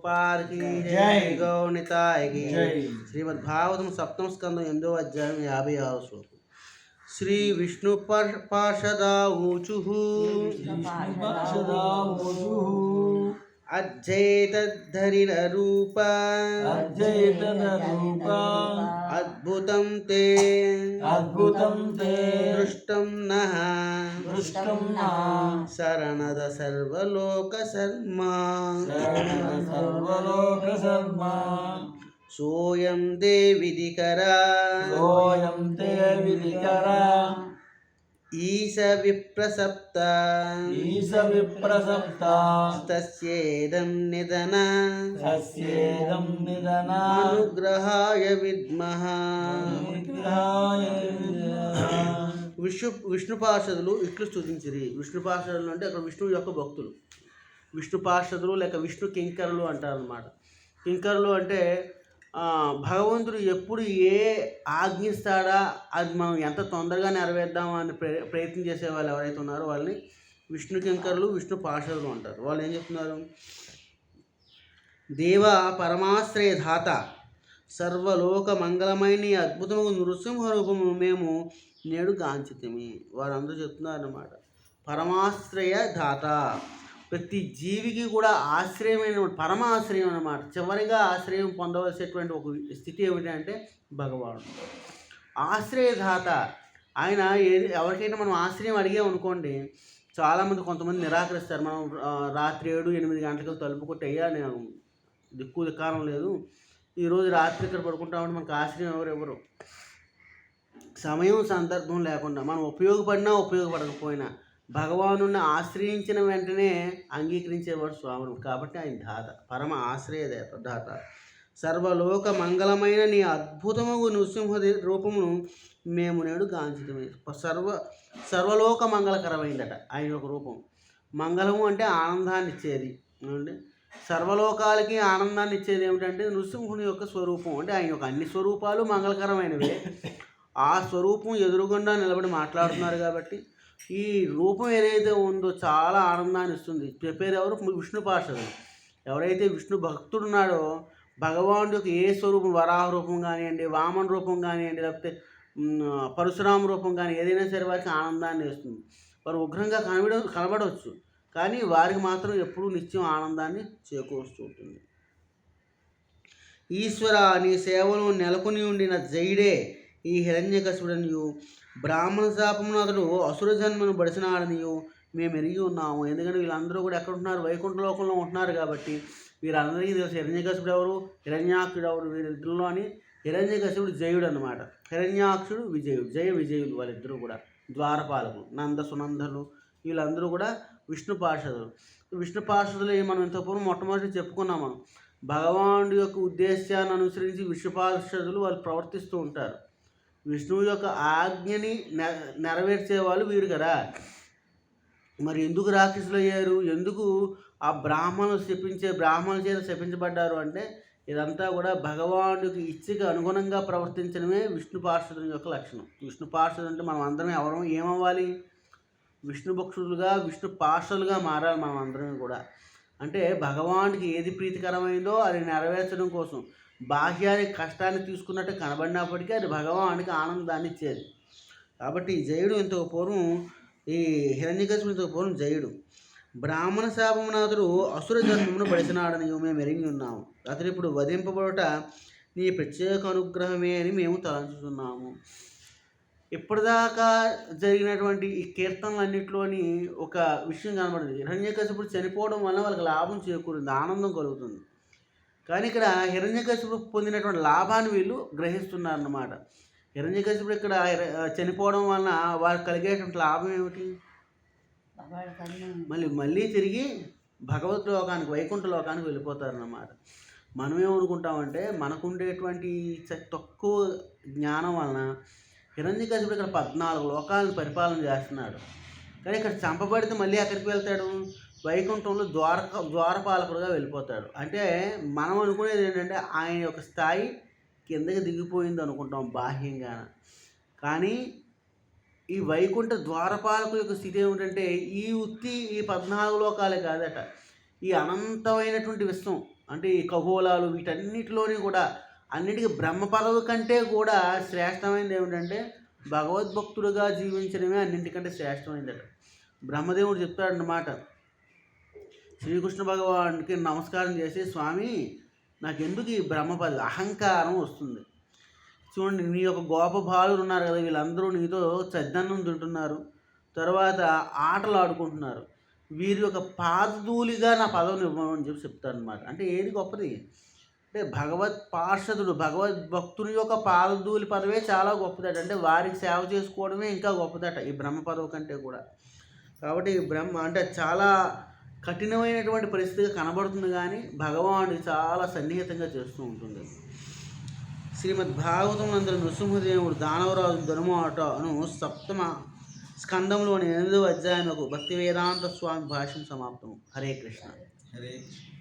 गोपाल की जय। गौनिताय की श्रीमद भागवतम सप्तम स्कंद एमदो अध्याय याबे आरो श्लोक श्री विष्णु पर पार्षदा ऊचुः अज्जैतद्धरिरूप अज्जैतरूप अद्भुतं ते। अद्भुतं ते। दृष्टं नः। దృష్టం శరణద సర్వలోక శర్మా. సర్వలోక శర్మ. సోయం దేవిదికరా సోయం తే విధికర. ఈశ విప్రసప్త. ఈశ విప్రసప్త. తస్యేదం నిదన. అనుగ్రహాయ విద్మః నిగ్రహాయ విష్ణు విష్ణు పార్షదులు ఇట్లు స్థుతించిరి విష్ణు పార్షదులు అంటే అక్కడ విష్ణువు యొక్క భక్తులు. విష్ణు పార్షదులు లేక విష్ణు కింకరులు అంటారనమాట కింకరులు అంటే భగవంతుడు ఎప్పుడు ఏ ఆజ్ఞిస్తాడా అది మనం ఎంత తొందరగా నెరవేర్దామా అని ప్రయత్నం చేసే వాళ్ళు ఎవరైతే ఉన్నారో వాళ్ళని విష్ణు కింకరులు విష్ణు పార్షదులు అంటారు. వాళ్ళు ఏం చెప్తున్నారు? దేవ పరమాశ్రయ ధాత సర్వలోక మంగళమైన అద్భుతము నృసింహ రూపము మేము నేడు గాంచితిమి. వారందరూ చెప్తున్నారు అనమాట పరమాశ్రయ ధాత ప్రతి జీవికి కూడా ఆశ్రయమైన పరమ ఆశ్రయం అన్నమాట చివరిగా ఆశ్రయం పొందవలసినటువంటి ఒక స్థితి ఏమిటంటే భగవానుడు. ఆశ్రయదాత. ఆయన ఏది ఎవరికైనా మనం ఆశ్రయం అడిగాం అనుకోండి చాలామంది కొంతమంది నిరాకరిస్తారు. మనం రాత్రి ఏడు ఎనిమిది గంటలకు తలుపు కొట్టి అయ్యా నేను దిక్కు దిక్కారం లేదు. ఈరోజు రాత్రి ఇక్కడ పడుకుంటామంటే మనకు ఆశ్రయం ఎవరు ఎవరు సమయం సందర్భం లేకుండా మనం ఉపయోగపడినా ఉపయోగపడకపోయినా భగవాను ఆశ్రయించిన వెంటనే అంగీకరించేవాడు స్వామి కాబట్టి ఆయన దాత పరమ ఆశ్రయదేత దాత. సర్వలోక మంగళమైన నీ అద్భుతము నృసింహ రూపమును మేము నేడు గాంచితమే సర్వ సర్వలోక మంగళకరమైందట ఆయన యొక్క రూపం. మంగళము అంటే ఆనందాన్ని ఇచ్చేది ఏమండి? సర్వలోకాలకి ఆనందాన్ని ఇచ్చేది ఏమిటంటే నృసింహుని యొక్క స్వరూపం. అంటే ఆయన యొక్క అన్ని స్వరూపాలు మంగళకరమైనవే. ఆ స్వరూపం ఎదురుగుండా నిలబడి మాట్లాడుతున్నారు కాబట్టి ఈ రూపం ఏదైతే ఉందో చాలా ఆనందాన్ని ఇస్తుంది. చెప్పేది ఎవరు? విష్ణు పార్షదులు. ఎవరైతే విష్ణు భక్తుడు ఉన్నాడో యొక్క ఏ స్వరూపం? వరాహ రూపం కానివ్వండి వామన రూపం కానివ్వండి లేకపోతే పరశురామ రూపం కానీ ఏదైనా సరే వారికి ఆనందాన్ని ఇస్తుంది. వారు ఉగ్రంగా కనబడ కనబడవచ్చు. కానీ వారికి మాత్రం ఎప్పుడూ నిత్యం ఆనందాన్ని చేకూరుస్తూ ఉంటుంది. ఈశ్వర నీ సేవలో నెలకొని ఉండిన జైడే ఈ హిరణ్యకశుడనియు బ్రాహ్మణ శాపమును అతడు అసుర జన్మను బడిసినాడనియు మేము ఎరిగి ఉన్నాము. ఎందుకంటే వీళ్ళందరూ కూడా ఎక్కడ ఉంటున్నారు వైకుంఠ లోకంలో ఉంటున్నారు కాబట్టి వీరందరికీ తెలుసు హిరణ్యకశుడు ఎవరు హిరణ్యాక్షుడు ఎవరు వీరిద్దరిలో అని హిరణ్యకశుడు జయుడు అనమాట హిరణ్యాక్షుడు విజయుడు జయ విజయుడు వాళ్ళిద్దరూ కూడా ద్వారపాలకులు నంద సునందలు వీళ్ళందరూ కూడా విష్ణు పార్షదులు. విష్ణు పార్షదులు మనం ఇంత మొట్టమొదటి చెప్పుకున్నాం మనం. భగవానుడి యొక్క ఉద్దేశాన్ని అనుసరించి విష్ణు పార్షదులు వాళ్ళు ప్రవర్తిస్తూ ఉంటారు. విష్ణువు యొక్క ఆజ్ఞని నె- నెరవేర్చే వాళ్ళు వీరు కదా. మరి ఎందుకు రాక్షసులు అయ్యారు ఎందుకు ఆ బ్రాహ్మణులు శపించే బ్రాహ్మణుల చేత శపించబడ్డారు అంటే ఇదంతా కూడా భగవానుడికి ఇచ్చకి అనుగుణంగా ప్రవర్తించడమే విష్ణు పార్షదుని యొక్క లక్షణం. విష్ణు పార్షదు అంటే మనం అందరం ఎవరం ఏమవ్వాలి? విష్ణు భక్షులుగా విష్ణు పార్షలుగా మారాలి మనం అందరం కూడా. అంటే భగవానుడికి ఏది ప్రీతికరమైందో అది నెరవేర్చడం కోసం. బాహ్యాన్ని కష్టాన్ని తీసుకున్నట్టు కనబడినప్పటికీ అది భగవానికి ఆనందాన్ని ఇచ్చేది. కాబట్టి ఈ జయుడు ఇంతకు పూర్వం ఈ హిరణ్యకశిపుడు ఇంతకు పూర్వం జయుడు. బ్రాహ్మణ శాపమునాథుడు అసుర జన్మమును పడిచినాడని మేము ఎరిగి ఉన్నాము అతడు ఇప్పుడు వధింపబడుట నీ ప్రత్యేక అనుగ్రహమే అని మేము తలంచుతున్నాము ఇప్పటిదాకా జరిగినటువంటి ఈ కీర్తనలన్నింటిలోని ఒక విషయం కనబడింది హిరణ్యకశిపుడు చనిపోవడం వల్ల వాళ్ళకి లాభం చేకూరింది ఆనందం కలుగుతుంది. కానీ ఇక్కడ హిరణ్యకశిపుడు పొందినటువంటి లాభాన్ని వీళ్ళు గ్రహిస్తున్నారన్నమాట. హిరణ్యకశిపుడు ఇక్కడ చనిపోవడం వలన వారికి కలిగేటువంటి లాభం ఏమిటి? మళ్ళీ మళ్ళీ తిరిగి భగవత్ లోకానికి వైకుంఠ లోకానికి వెళ్ళిపోతారన్నమాట. మనం ఏమనుకుంటామంటే మనకుండేటువంటి చ- తక్కువ జ్ఞానం వలన హిరణ్యకశిపుడు ఇక్కడ పద్నాలుగు లోకాలను పరిపాలన చేస్తున్నాడు. కానీ ఇక్కడ చంపబడితే మళ్ళీ ఎక్కడికి వెళ్తాడు? వైకుంఠంలో ద్వారక ద్వారపాలకుడుగా వెళ్ళిపోతాడు. అంటే మనం అనుకునేది ఏంటంటే ఆయన యొక్క స్థాయి కిందకి దిగిపోయింది అనుకుంటాం బాహ్యంగా కానీ ఈ వైకుంఠ ద్వారపాలకుల యొక్క స్థితి ఏమిటంటే ఈ ఉత్తి ఈ పద్నాలుగు లోకాలే కాదట. ఈ అనంతమైనటువంటి విశ్వం అంటే ఈ ఖగోళాలు వీటన్నిటిలోని కూడా అన్నిటికీ బ్రహ్మపదవి కంటే కూడా శ్రేష్టమైనది ఏమిటంటే భగవద్భక్తుడుగా జీవించడమే అన్నింటికంటే శ్రేష్టమైనదట బ్రహ్మదేవుడు చెప్తాడన్నమాట శ్రీకృష్ణ భగవానుడికి నమస్కారం చేసి స్వామి నాకు ఎందుకు ఈ బ్రహ్మ అహంకారం వస్తుంది. చూడండి నీ యొక్క గోప ఉన్నారు కదా వీళ్ళందరూ నీతో చద్దన్నం తింటున్నారు. తర్వాత ఆటలు ఆడుకుంటున్నారు. వీరి యొక్క పాదధూలిగా నా పదవిని ఇవ్వమని చెప్పి చెప్తారనమాట అంటే ఏది గొప్పది? అంటే భగవత్ పార్షదుడు భగవద్ భక్తుని యొక్క పాదధూలి పదవే చాలా గొప్పదట. అంటే వారికి సేవ చేసుకోవడమే ఇంకా గొప్పదట ఈ బ్రహ్మ పదవి కంటే కూడా. కాబట్టి ఈ బ్రహ్మ అంటే చాలా కఠినమైనటువంటి పరిస్థితిగా కనబడుతుంది కానీ భగవానుడు చాలా సన్నిహితంగా చేస్తూ ఉంటుంది. శ్రీమద్ భాగవతం నందు నృసింహదేవుడు దానవరాజు ధనుమాట అను సప్తమ స్కందంలోని ఎనిమిదవ అధ్యాయంలో భక్తి వేదాంత స్వామి భాష్యం సమాప్తం. హరే కృష్ణ. హరే కృష్ణ.